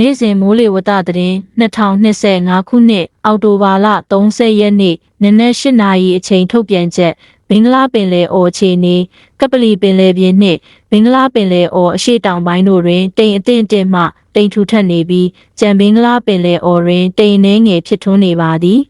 နေ့စဉ်မိုးလေဝသသတင်း2025ခုနှစ်အောက်တိုဘာလ30ရက်နေ့နနက်8နာရီအချိန်ထုတ်ပြန်ချက်ဘင်္ဂလားပင်လယ်အော်အခြေအနေကပလီပင်လယ်ပြင်နှင့်ဘင်္ဂလားပင်လယ်အော်အရှေ့တောင်ပိုင်းတို့တွင်တိမ်အထင်တင်မှတိမ်ထူထပ်နေပြီးကြံဘင်္ဂလားပင်လယ်အော်တွင်တိမ်နှဲငယ်ဖြစ်ထွန်းနေပါသည်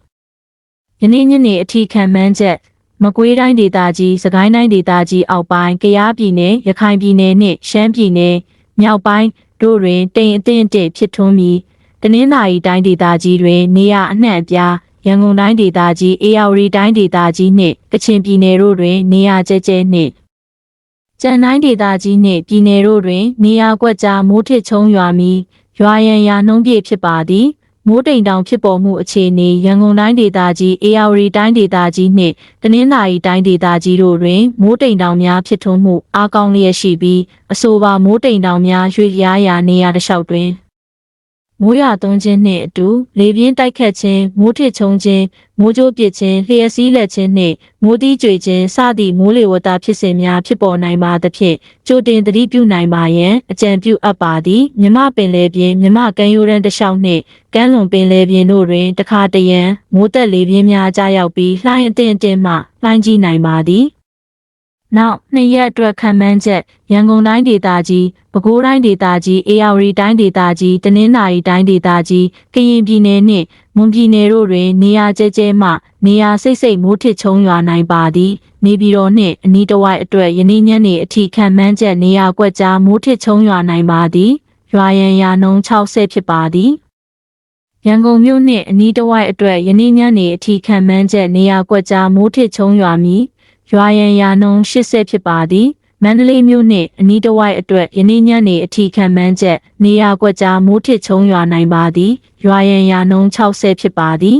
ယနေ့ညနေအထိခံမှန်းချက်မကွေးတိုင်းဒေသကြီးစကိုင်းတိုင်းဒေသကြီးအောက်ပိုင်းကယားပြည်နယ်ရခိုင်ပြည်နယ်နှင့်ရှမ်းပြည်နယ်မြောက်ပိုင်း တို့တွင်တိမ်အထင်တစ်ဖြစ်ထွန်းပြီးတနင်္သာရီတိုင်းဒေသကြီးတွင်နေရအနှံ့အပြားရန်ကုန်တိုင်းဒေသကြီးအေရဝတီတိုင်းဒေသကြီးနှင့်ကချင်ပြည်နယ်တို့တွင်နေရကျဲကျဲနှင့်ကြံတိုင်းဒေသကြီးနှင့်ပြည်နယ်တို့တွင်နေရကွက်ကြားမိုးထစ်ချုံရွာမီရွာရန်ရာနှုံးပြည့်ဖြစ်ပါသည် မိုးတိမ်တောင်ဖြစ်ပေါ်မှုအခြေအနေရန်ကုန်တိုင်းဒေသကြီးအေရဝတီတိုင်းဒေသကြီးနှင့်တနင်္သာရီတိုင်းဒေသကြီးတို့တွင်မိုးတိမ်တောင်များဖြစ်ထွန်းမှုအားကောင်းလျက်ရှိပြီးအဆိုပါမိုးတိမ်တောင်များရွေ့လျားရာနေရာတစ်လျှောက်တွင် မိုးရွာသွန်းခြင်းနှင့်အတူလေပြင်းတိုက်ခတ်ခြင်းမိုးထစ်ချုံခြင်းမိုးကြိုးပစ်ခြင်းလျှက်စီးလက်ခြင်းနှင့်မိုးတီးကြွေခြင်းစသည့်မိုးလေဝသဖြစ်စဉ်များဖြစ်ပေါ်နိုင်ပါသဖြင့်ကြိုတင်သတိပြုနိုင်ပါရန်အကြံပြုအပ်ပါသည်မြမပင်လေပြင်းမြမကမ်းရိုးတန်းတစ်လျှောက်နှင့်ကမ်းလွန်ပင်လယ်ပြင်တို့တွင်တခါတရံမိုးသက်လေပြင်းများကြားရောက်ပြီးလှိုင်းအထင်အထင်မှလှိုင်းကြီးနိုင်ပါသည်။ နောက်နှစ်ရက်အတွက်ခံမှန်းချက်ရန်ကုန်တိုင်းဒေသကြီးပဲခူးတိုင်းဒေသကြီးအေရဝတီတိုင်းဒေသကြီးတနင်္သာရီတိုင်းဒေသကြီးကရင်ပြည်နယ်နှင့်မွန်ပြည်နယ်တို့တွင်နေရာကျဲကျဲမှနေရာစိတ်စိတ်မိုးထစ်ချုံရွာနိုင်ပါသည်။နေပြည်တော်နှင့်အနီးတစ်ဝိုက်အတွက်ယနေ့ညနေအထိခံမှန်းချက်နေရာကွက်ကြားမိုးထစ်ချုံရွာနိုင်ပါသည်။ရွာရန်ရာနှုန်း60ဖြစ်ပါသည်။ရန်ကုန်မြို့နှင့်အနီးတစ်ဝိုက်အတွက်ယနေ့ညနေအထိခံမှန်းချက်နေရာကွက်ကြားမိုးထစ်ချုံရွာမည် ရွာရန်ရာနှုန်း80ဖြစ်ပါသည်မန္တလေးမြို့နှင့်အနီးတစ်ဝိုက်အတွက်ယနေ့ညနေအထိခံမှန်းချက်နေရာကွက်ကြားမိုးထစ်ချုံရွာနိုင်ပါသည်ရွာရန်ရာနှုန်း60ဖြစ်ပါသည်